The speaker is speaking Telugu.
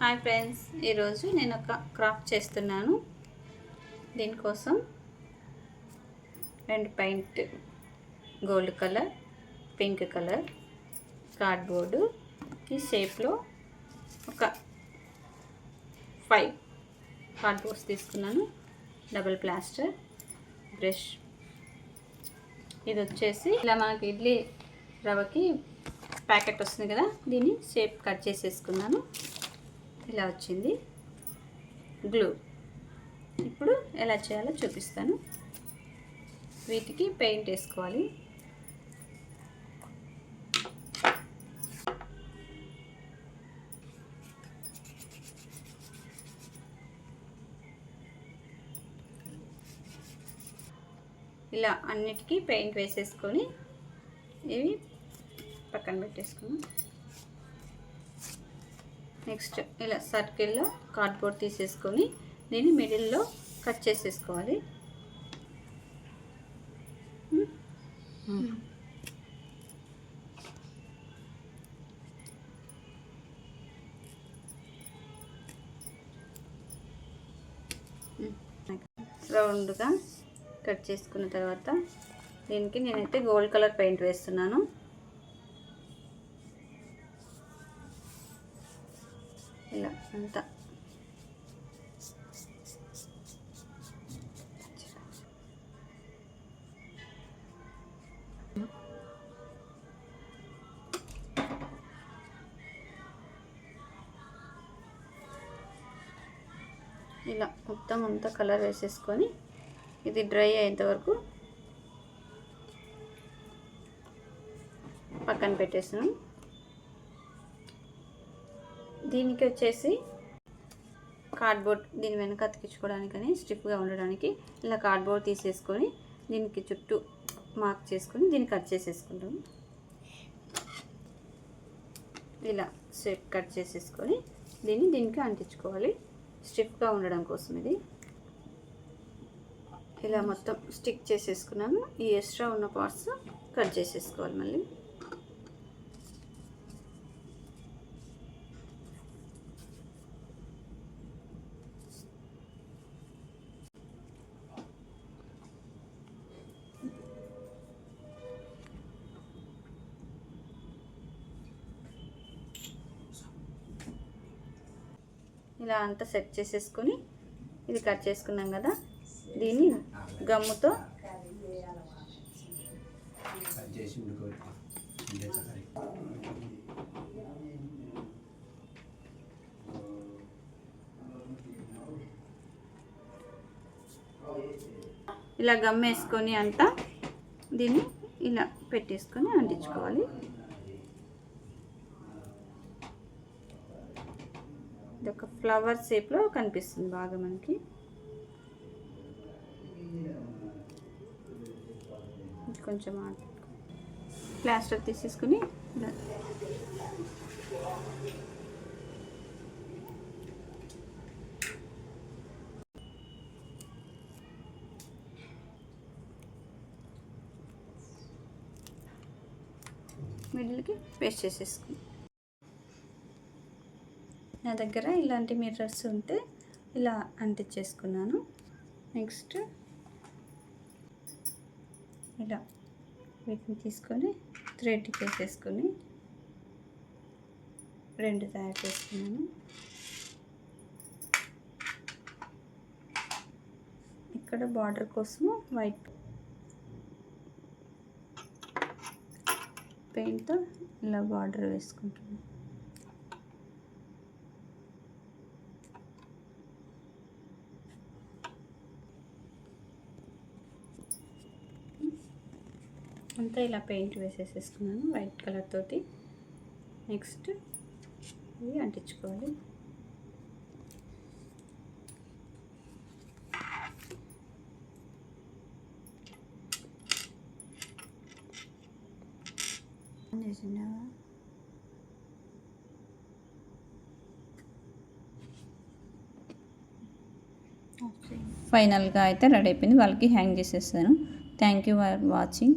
హాయ్ ఫ్రెండ్స్ ఈరోజు నేను ఒక క్రాఫ్ట్ చేస్తున్నాను. దీనికోసం రెండు paint gold colour pink colour cardboard. ఈ షేప్లో ఒక ఫైవ్ కార్డ్బోర్డ్స్ తీసుకున్నాను. Double plaster brush. ఇది వచ్చేసి ఇలా మనకి ఇడ్లీ రవ్వకి ప్యాకెట్ వస్తుంది కదా దీన్ని షేప్ కట్ చేసేసుకున్నాను. ఇలా వచ్చింది. గ్లూ ఇప్పుడు ఎలా చేయాలో చూపిస్తాను. వీటికి పెయింట్ వేసుకోవాలి. ఇలా అన్నిటికీ పెయింట్ వేసేసుకొని ఇవి పక్కన పెట్టేసుకున్నాం నెక్స్ట్ ఇలా సర్కిల్లో కార్డ్బోర్డ్ తీసేసుకొని దీన్ని మిడిల్లో కట్ చేసేసుకోవాలి. రౌండ్గా కట్ చేసుకున్న తర్వాత దీనికి నేనైతే గోల్డ్ కలర్ పెయింట్ వేస్తున్నాను. అంతా. ఇలా మొత్తం అంతా కలర్ వేసేసుకొని ఇది డ్రై అయ్యేంత వరకు పక్కన పెట్టేసాను దీనికి వచ్చేసి కార్డ్బోర్డ్ దీని వెనక అతికించుకోవడానికని స్టిఫ్గా ఉండడానికి ఇలా కార్డ్బోర్డ్ తీసేసుకొని దీనికి చుట్టూ మార్క్ చేసుకొని దీన్ని కట్ చేసేసుకుంటాం ఇలా షేప్ కట్ చేసేసుకొని దీన్ని దీనికి అంటించుకోవాలి. స్టిఫ్గా ఉండడం కోసం ఇది. ఇలా మొత్తం స్టిక్ చేసేసుకున్నాను ఈ ఎక్స్ట్రా ఉన్న పార్ట్స్ కట్ చేసేసుకోవాలి మళ్ళీ. ఇలా అంతా సెట్ చేసేసుకొని ఇది కట్ చేసుకున్నాం కదా. దీన్ని గమ్ముతో ఇలా గమ్ వేసుకొని అంతా దీన్ని ఇలా పెట్టేసుకొని అంటించుకోవాలి. ఇది ఒక ఫ్లవర్ షేప్లో కనిపిస్తుంది బాగా మనకి. కొంచెం ప్లాస్టర్ తీసేసుకుని మిడిల్కి పేస్ట్ చేసేసుకుని నా దగ్గర ఇలాంటి మిర్రర్స్ ఉంటే ఇలా అంటించేసుకున్నాను. నెక్స్ట్ ఇలా వీటిని తీసుకొని థ్రెడ్ చేసేసుకొని రెండు తయారు చేసుకున్నాను. ఇక్కడ బార్డర్ కోసము వైట్ పెయింట్తో ఇలా బార్డర్ వేసుకుంటున్నాను. అంతా ఇలా పెయింట్ వేసేసేసుకున్నాను వైట్ కలర్ తోటి. నెక్స్ట్ ఇవి అంటించుకోవాలి. ఫైనల్గా అయితే రెడీ అయిపోయింది. వాళ్ళకి హ్యాంగ్ చేసేస్తాను. Thank you for watching